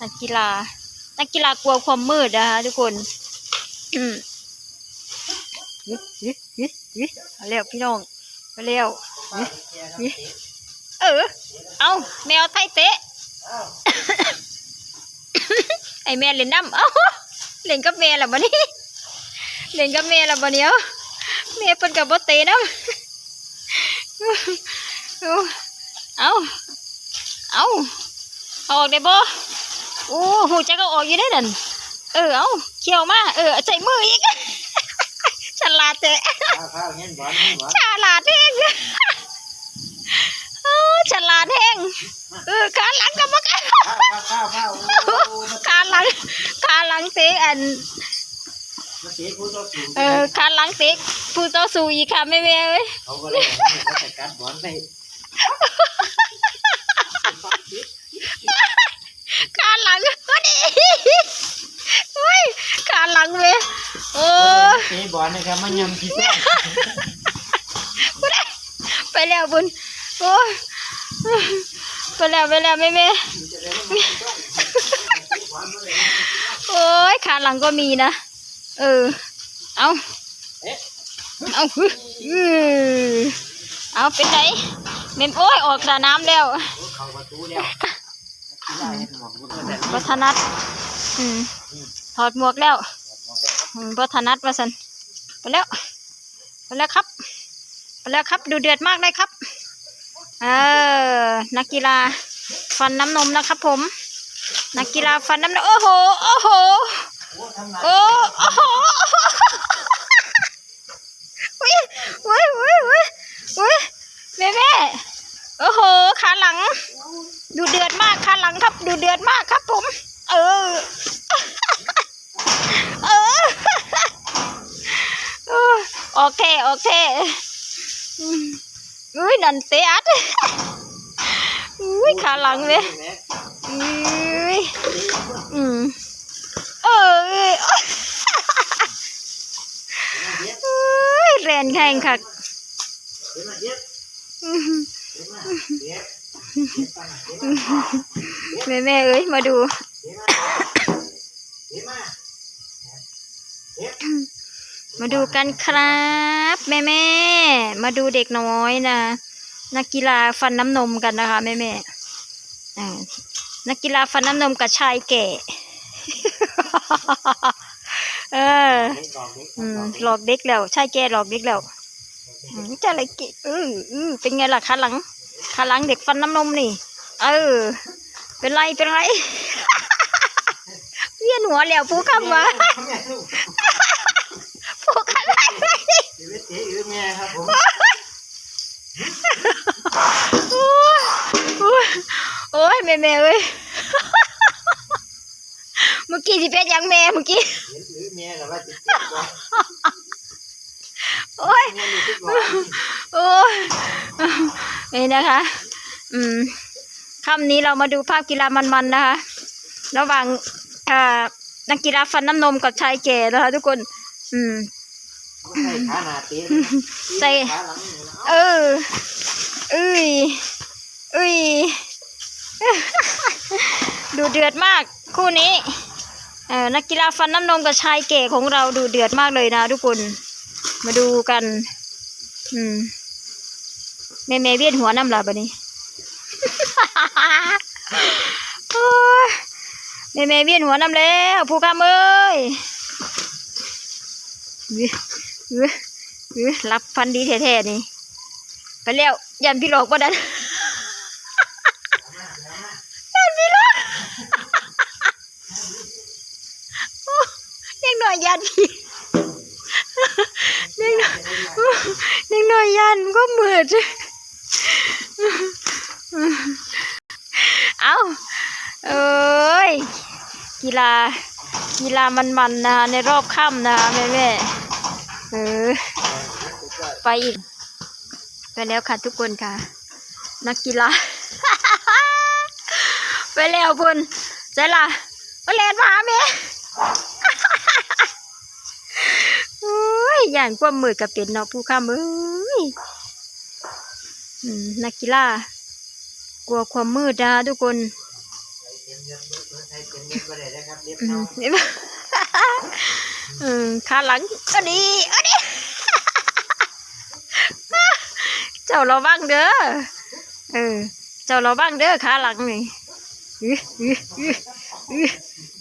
นักกีฬา นักกีฬากลัวความมืดนะคะทุกคน อืมมาเร็วพี่น้องมาเร็วเออ เอาแมวไทยเตะไอแม่เล่นน้ำเอ้าเล่นกับแม่ละบันนี้เล่นกับแม่ละบันเนี้ยแม่เพิ่นกับบ่เตะน้ำ เอาเอาเอาออกได้บ่โอ้หูจักก็ออกอยู่ได้นั่นเออเอาเขี่ยวมาเออใส่มืออีกฉลาดเตะข้าวข้าวเงี้ยบอลเงี้ยบอลฉลาดแห้งโอ้ฉลาดแห้งเออขาหลังกับบ่กันข้าหมาขาหลังขาหลังเตะอันเออขาหลังเตะผู้ต่อสู้อีกค่ะแม่แม่เอ้ยเขาก็เลยเขาจะกัดบอลไปขาหลังก็ดีเฮ้ยขาหลังเว้ยโอ้เตะบอลนะครับมันยำขี้เส้นไปแล้วบุญโอ้ยไปแล้วไปแล้วแม่แม่โอ้ยขาหลังก็มีนะ เออ เอาเอาฮึอือเอาเป็นไง เมมโอ้ยออกสระน้ำแล้วเขาประตูแล้วได้ให้หมอกก็ได้วัฒนัดอืมถอดหมวกแล้วอืมวัฒนัดว่าสันไปแล้วไปแล้วครับไปแล้วครับ ดูเดือดมากเลยครับ เออ นักกีฬาฟันน้ำนมนะครับผม นักกีฬาฟันน้ำนมโอ้โห โอ้โห โอ้ทำงานโอ้โอ้โหอุ้ยอุ้ยอุ้ยอุ้ยอุ้ยแม่แม่โอ้โห ขาหลัง ดูเดือดมากขาหลังครับ ดูเดือดมากครับผม เออ เออเออโอเคโอเคอืมอุ้ยนันเตอัดอุ้ยขาหลังเลยอุ้ยอืมเออเอ้ยอุ้ยแรงแข่งค่ะเดี๋ยวมาเย็บอื้อหือเดี๋ยวมาเย็บเย็บมาเย็บมาแม่แม่เอ้ยมาดู มาดูกันครับ แม่แม่มาดูเด็กน้อยนะนักกีฬาฟันน้ำนมกันนะคะแม่แม่นักกีฬาฟันน้ำนมกับชายแก่ เออหลอกเด็กแล้วชายแก่หลอกเด็กแล้วจะอะไรกิเออเออเป็นไงล่ะขาหลังขาหลังเด็กฟันน้ำนมนี่ เออ เป็นไรเป็นไรเวียนหัวแล้วผู้คำว่า ผู้คำว่า เดี๋ยวเจ๊อือแม่ครับผม โอ้ยโอ้ยโอ้ยแม่แม่เอ้ยเมื่อกี้สิเป็นหยังแม่เมื่อกี้เดี๋ยวอือแม่กับว่าจะเจ็บบ่โอ้ยแม่รู้สึกว่าโอ้ยนี่นะคะ อืมค่ำนี้เรามาดูภาพกีฬามันๆนะคะ ระหว่างเอ่อนักกีฬาฟันน้ำนมกับชายแก่นะคะ ทุกคน อืมใส่ขาหน้าเตะใส่ขาหลังนี่นะเออเอ้ยเอ้ย ดูเดือดมากคู่นี้เออนักกีฬาฟันน้ำนมกับชายเก๋ของเราดูเดือดมากเลยนะทุกคน มาดูกัน อืมแม่แม่เวียนหัวน้ำลาบะนี้โอ้ยแม่แม่เวียนหัวน้ำแล้วผู้กำเอ้ยรับฟันดีแท้ๆนี่ ไปแล้วยันพี่หลอกบ่ดันยันพี่หลอกโอ้ เด็กหน่อยยันพี่เด็กหน่อยเด็กหน่อยยันก็มือดเอาเอ้ยกีฬากีฬามันๆนะคะในรอบค่ำนะแม่แม่ๆเออไปอีก ไปแล้วค่ะทุกคนค่ะ นักกีฬา ไปแล้วพุ่นใจล่ะไปเล่นมาหาแม่ โอ้ ยอย่างความมือกับเป็นเนาะผู้ข้ามเอ้ยอืมนักกีฬากลัวความมืดนะทุกคนข้ามเห็นปะอืมขาหลังก็ดีอันนี้เจ้าเราบ้างเด้อเออ เจ้าเราบ้างเด้อขาหลังนี่อืออืออือ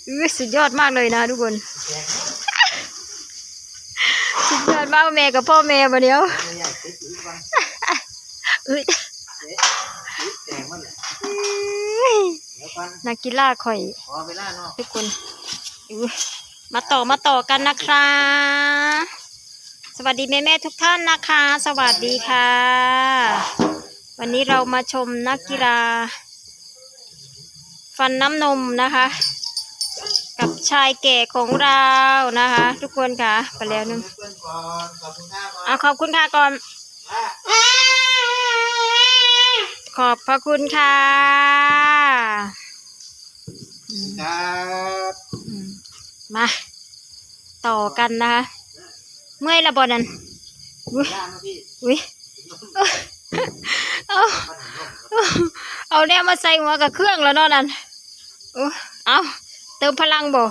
อือสุดยอดมากเลยนะทุกคน กสุดยอดมากแม่กับพ่อแม่มาเดียวไม่อยากติดอีกวันอื้อเจ๊ติดแจกมันแหละเดี๋ยวก่อนนักกีฬาข่อยทุกคนมาต่อมาต่อกันนะคะ สวัสดีแม่แม่ทุกท่านนะคะ สวัสดีค่ะ วันนี้เรามาชมนักกีฬา ฟันน้ำนมนะคะ ชายแก่ของเรานะคะ ทุกคนค่ะ ไปแล้วนึงเพื่อนก่อนขอบคุณค่าก่อนเอาขอบคุณค่ะก่อนอะขอบพระคุณค่ะอืมครับอืมมาต่อกันนะคะเมื่อยละบอนันอุ้ยย่ามาพี่อุ้ยเอาขนมนมเอาเนี่ยมาใส่หัวกับเครื่องแล้วเนาะนั่นอุ๊ยเอา เติมพลังบ่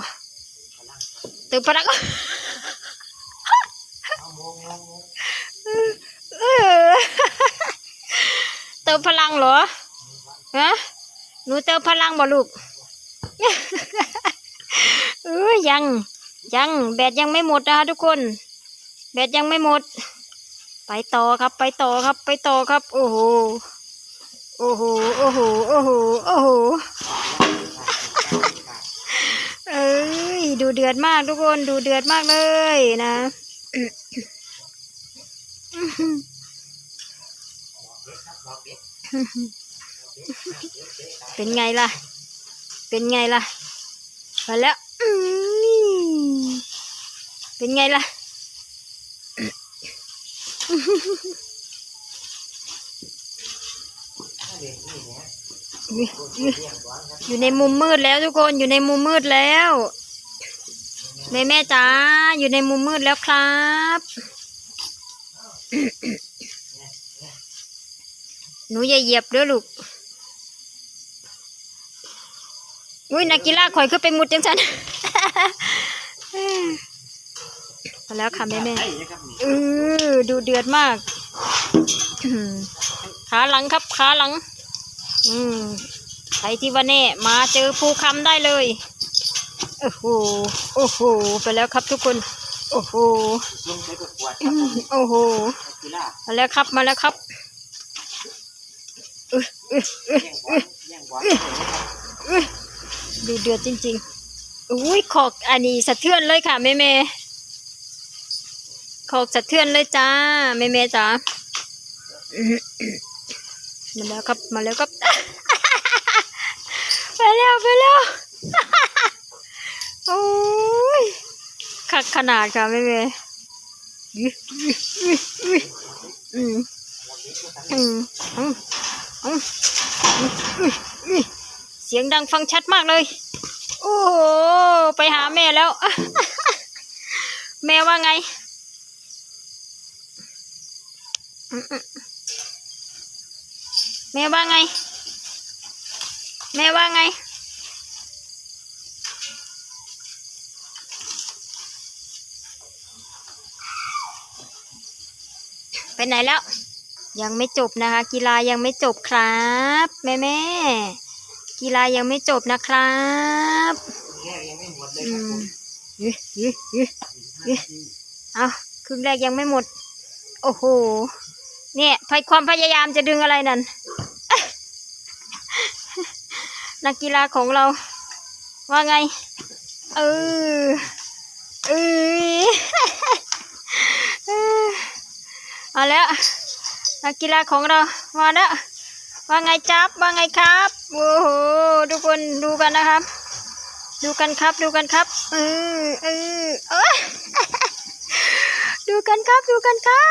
เติมพลังเอาโมงโมงโมงเออเติมพลังเหรอฮะหนูเติมพลังบ่ลูกเออยังยังแบตยังไม่หมดนะคะทุกคน แบตยังไม่หมด ไปต่อครับไปต่อครับไปต่อครับ โอ้โหโอ้โหโอ้โหโอ้โหโอ้โห เอ้ยดูเดือดมากทุกคนดูเดือดมากเลยนะเป็นไงล่ะ เป็นไงล่ะมาแล้วเป็นไงล่ะเด็กนี่เนี่ย อยู่ในมุมมืดแล้วทุกคนอยู่ในมุมมืดแล้วแม่แม่จ๋าอยู่ในมุมมืดแล้วครับหนูอย่าเหยียบเด้อลูกอุ้ยนักกีฬาข่อยขึ้นไปมุดจังสันพอแล้วค่ะแม่แม่เออดูเดือดมากขาหลังครับขาหลัง อืมใครที่ว่าแน่มาเจอภูคำได้เลย โอ้โห โอ้โห ไปแล้วครับทุกคน โอ้โหโอ้โห มาแล้วครับ มาแล้วครับเอยเอยเอยแย่งบอลแย่งบอลเอยดูเดือดจริงๆ อุ้ยขอกอันนี้สะเทือนเลยค่ะแม่แม่ขอกสะเทือนเลยจ้าแม่แม่จ๋ามาแล้วครับ มาแล้วครับ ไปแล้วไปแล้วโอ้ยขักขนาดค่ะแม่แม่อื้ออื้ออื้ออื้ออืมอืมอืมอืมอืมเสียงดังฟังชัดมากเลย โอ้โห ไปหาแม่แล้ว แม่ว่าไงแม่ว่าไง แม่ว่าไง ไปไหนแล้ว ยังไม่จบนะคะ กีฬายังไม่จบครับ แม่แม่กีฬายังไม่จบนะครับเอืมเอ๊ะเอ๊ะเอ๊ะเอ๊ะเอาครึ่งแรกยังไม่หมด โอ้โห เนี่ยพยความพยายามจะดึงอะไรนั่น นักกีฬาของเรา ว่าไง เออเออเอาแล้ว นักกีฬาของเรา มาแล้ว ว่าไงจับ ว่าไงครับ โอ้โห ทุกคนดูกันนะครับ ดูกันครับ ดูกันครับ เออเออเอยดูกันครับ ดูกันครั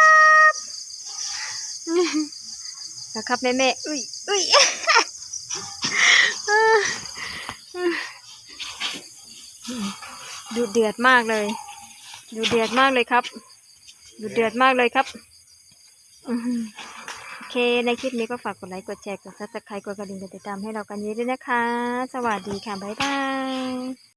บนะครับแม่แม่อุ้ยอุ้ย ดูเดือดมากเลย ดูเดือดมากเลยครับ ดูเดือดมากเลยครับโอหือเค ในคลิปนี้ก็ฝากกดไลค์ กดแชร์ กดซับสไครต์กดกระดิ่งกดติดตามให้เรากันเยอะด้วยนะคะ สวัสดีค่ะ บ๊ายบาย